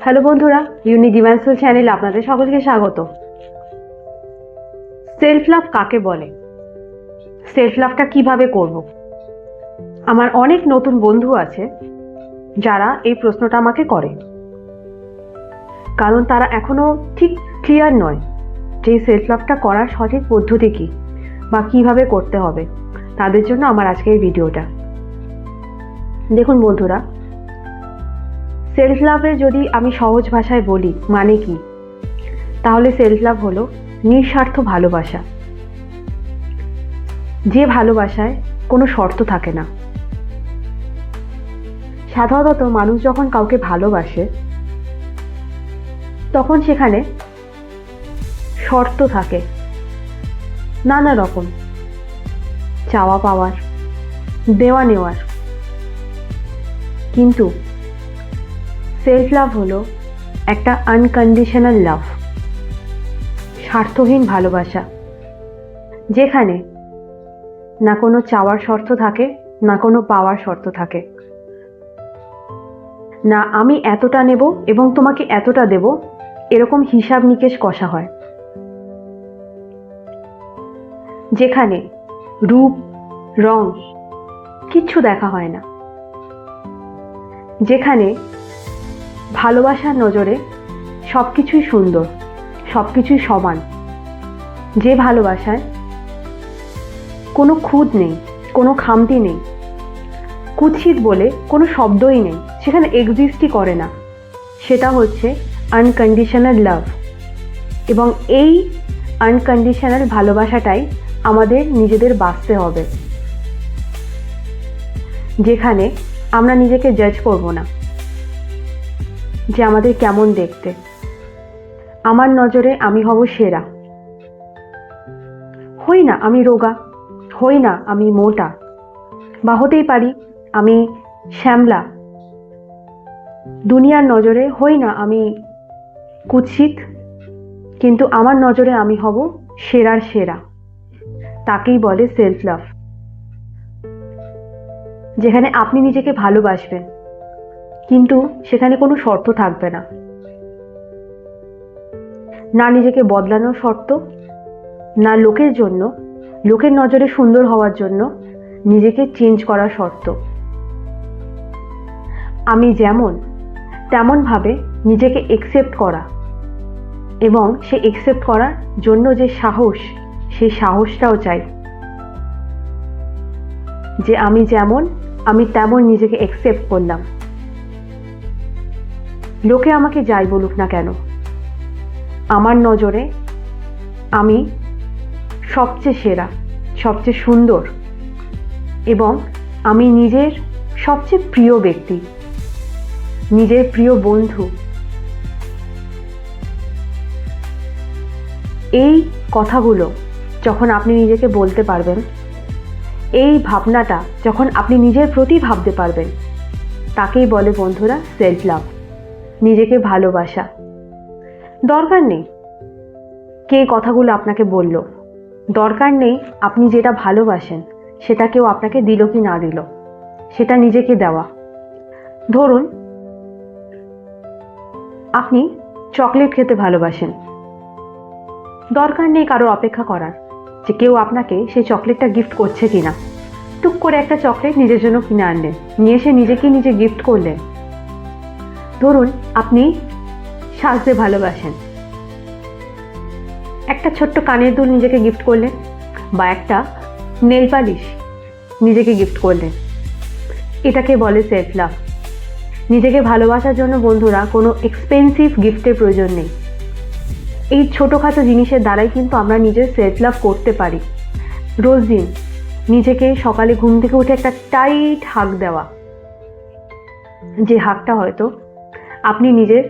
Hello বন্ধুরা ইউনি ডিভান্সফুল চ্যানেলে আপনাদের সকলকে স্বাগত। সেলফ লাভ কাকে বলে? সেলফ লাভটা কীভাবে করব? আমার অনেক নতুন বন্ধু আছে যারা এই প্রশ্নটা আমাকে করে। কারণ তারা এখনও ঠিক ক্লিয়ার নয় যে সেলফ লাভটা করার সঠিক পদ্ধতি কী বা কীভাবে করতে হবে। তাদের জন্য আমার আজকের এই ভিডিওটা দেখুন বন্ধুরা সেলফ লাভের যদি আমি সহজ ভাষায় বলি মানে কি? তাহলে সেলফ লাভ হলো নিঃস্বার্থ ভালোবাসা। যে ভালোবাসায় কোনো শর্ত থাকে না। সাধারণত মানুষ যখন কাউকে ভালোবাসে, তখন সেখানে শর্ত থাকে। নানা রকম। চাওয়া পাওয়ার দেওয়া নেওয়ার কিন্তু সেলফ লাভ হলো একটা আনকন্ডিশনাল লাভ স্বার্থহীন ভালোবাসা, যেখানে না কোনো চাওয়ার শর্ত থাকে, না কোনো পাওয়ার শর্ত থাকে। না আমি এতটা নেব এবং তোমাকে এতটা দেব, এরকম হিসাব নিকেশ কষা হয়। যেখানে রূপ, রং, কিচ্ছু দেখা হয় না। যেখানে ভালোবাসার নজরে সব কিছুই সুন্দর সব কিছুই সমান। যে ভালোবাসায় কোনো খুঁত নেই, কোনো খামতি নেই, কুৎসিত বলে কোনো শব্দই নেই, সেখানে এক্সিস্টই করে না। সেটা হচ্ছে আনকন্ডিশনাল লাভ এবং এই আনকন্ডিশনাল ভালোবাসাটাই আমাদের নিজেদের বাঁচতে হবে। যেখানে আমরা নিজেকে জাজ করব না। যে আমাদের কেমন দেখতে। আমার নজরে আমি হব সেরা। হই না আমি রোগা, হই না আমি মোটা। বা হতেই পারি আমি শ্যামলা। দুনিয়ার নজরে হই না আমি কুৎসিত, কিন্তু আমার নজরে আমি হব সেরার সেরা। তাকেই বলে সেলফ লাভ যেখানে আপনি নিজেকে ভালোবাসবেন। কিন্তু সেখানে কোনো শর্ত থাকবে না। না নিজেকে বদলানোর শর্ত, না লোকের জন্য, লোকের নজরে সুন্দর হওয়ার জন্য নিজেকে চেঞ্জ করার শর্ত। আমি যেমন, তেমনভাবে নিজেকে একসেপ্ট করা এবং সে একসেপ্ট করার জন্য যে সাহস সেই সাহসটাও চাই। যে আমি যেমন, আমি তেমন নিজেকে একসেপ্ট করলাম। লোকে আমাকে যাই বলুক না কেন, আমার নজরে আমি সবচেয়ে সেরা, সবচেয়ে সুন্দর এবং আমি নিজের সবচেয়ে প্রিয় ব্যক্তি, নিজের প্রিয় বন্ধু। এই কথাগুলো যখন আপনি নিজেকে বলতে পারবেন, এই ভাবনাটা যখন আপনি নিজের প্রতি ভাবতে পারবেন, তাকেই বলে বন্ধুরা সেলফ লাভ নিজেকে ভালোবাসা। দরকার নেই। কে কথাগুলো আপনাকে বলল? দরকার নেই আপনি যেটা ভালোবাসেন, সেটা কেউ আপনাকে দিল কি না দিল। সেটা নিজেকে দেওয়া। ধরুন, আপনি চকলেট খেতে ভালোবাসেন। দরকার নেই কারোর অপেক্ষা করার যে কেউ আপনাকে সেই চকলেটটা গিফট করছে কিনা। টুক করে একটা চকলেট নিজের জন্য কিনে আনলেন। নিয়ে এসে নিজেকে নিজে গিফট করলেন। ধরুন আপনি সাজতে ভালোবাসেন। একটা ছোট্ট কানের দুল নিজেকে গিফট করলেন বা একটা নেল পালিশ নিজেকে গিফট করলেন। এটাকে বলে সেলফ লাভ নিজেকে ভালোবাসার জন্য বন্ধুরা কোনো এক্সপেন্সিভ গিফটের প্রয়োজন নেই। এই ছোটোখাটো জিনিসের দ্বারাই কিন্তু আমরা নিজের সেলফ লাভ করতে পারি। রোজ দিন নিজেকে সকালে ঘুম থেকে উঠে একটা টাইট হাক দেওয়া। যে হাকটা হয়তো আপনি নিজের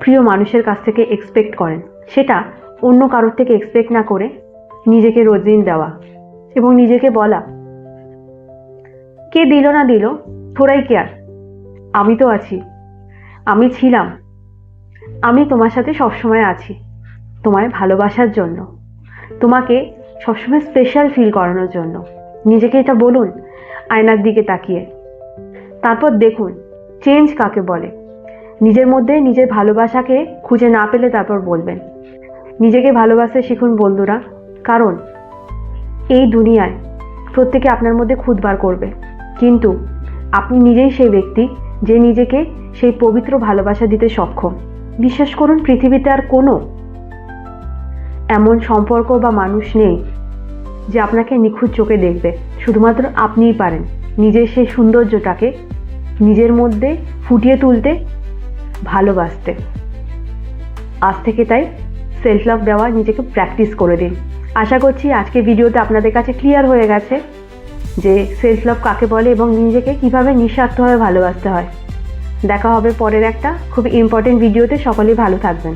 প্রিয় মানুষের কাছ থেকে এক্সপেক্ট করেন। সেটা অন্য কারোর থেকে এক্সপেক্ট না করে নিজেকে রোজ দিন দেওয়া এবং নিজেকে বলা। কে দিল না দিল থোড়াই কেয়ার আমি তো আছি। আমি ছিলাম। আমি তোমার সাথে সবসময় আছি। তোমায় ভালোবাসার জন্য। তোমাকে সবসময় স্পেশাল ফিল করানোর জন্য। নিজেকে এটা বলুন, আয়নার দিকে তাকিয়ে। তারপর দেখুন চেঞ্জ কাকে বলে। নিজের মধ্যে নিজের ভালোবাসাকে খুঁজে না পেলে তারপর বলবেন। নিজেকে ভালোবাসতে শিখুন বন্ধুরা, কারণ এই দুনিয়ায় প্রত্যেকে আপনার মধ্যে খুদ বার করবে। কিন্তু আপনি নিজেই সেই ব্যক্তি যে নিজেকে সেই পবিত্র ভালোবাসা দিতে সক্ষম। বিশ্বাস করুন, পৃথিবীতে আর কোনো এমন সম্পর্ক বা মানুষ নেই যে আপনাকে নিখুঁত চোখে দেখবে। শুধুমাত্র আপনিই পারেন নিজের সেই সৌন্দর্যটাকে নিজের মধ্যে ফুটিয়ে তুলতে ভালোবাসতে। আজ থেকে তাই সেলফ লাভ দেওয়া নিজেকে প্র্যাকটিস করে দিন। আশা করছি আজকে ভিডিওতে আপনাদের কাছে ক্লিয়ার হয়ে গেছে যে সেলফ লাভ কাকে বলে এবং নিজেকে কীভাবে নিঃস্বার্থভাবে ভালোবাসতে হয়। দেখা হবে পরের একটা খুব ইম্পর্টেন্ট ভিডিওতে সকলেই ভালো থাকবেন।